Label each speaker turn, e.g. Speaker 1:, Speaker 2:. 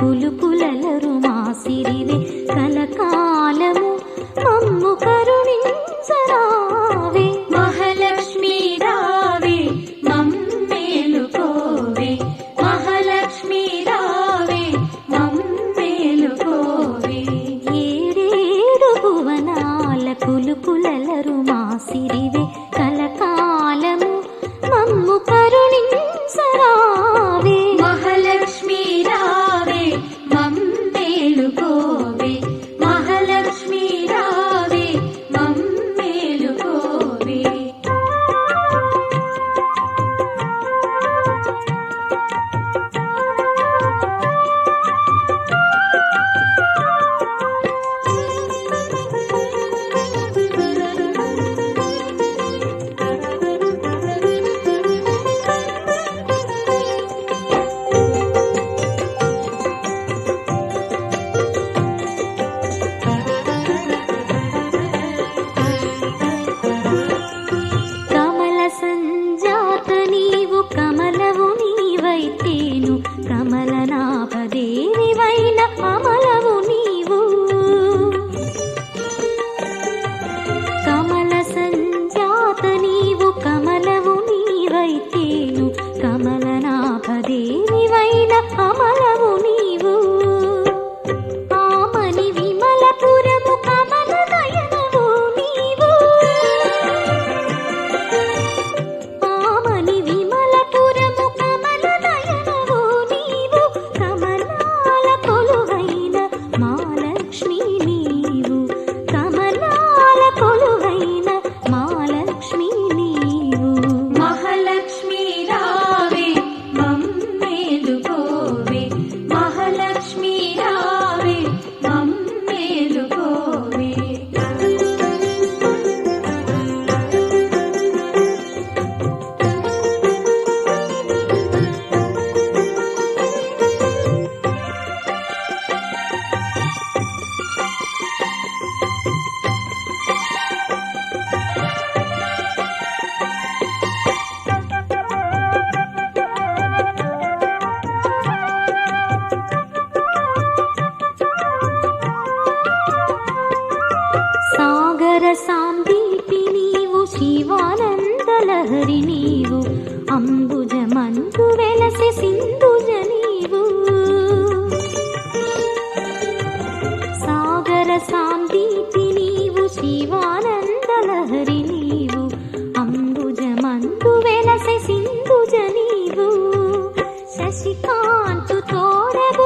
Speaker 1: కులుకులలరు మా సిరివే కలకాలము. మమ్ము కరుణించరావే.
Speaker 2: మహాలక్ష్మి రావే మమ్మేలుకోవే మహాలక్ష్మి రావే మమ్మేలుకోవే
Speaker 1: ఏడేడు భువనాల కులుకులలరు మా సిరివే దేనివైన అమలవు సాగర సాందీపి నీవు శివానందలహరి నీవు అంబుజ మందు వెలసి సింధుజ నీవు. సాగర సాందీపి నీవు శివానందలహరి నీవు అంబుజ మందు వెలసి సింధుజ నీవు. శశికాంతు తోడ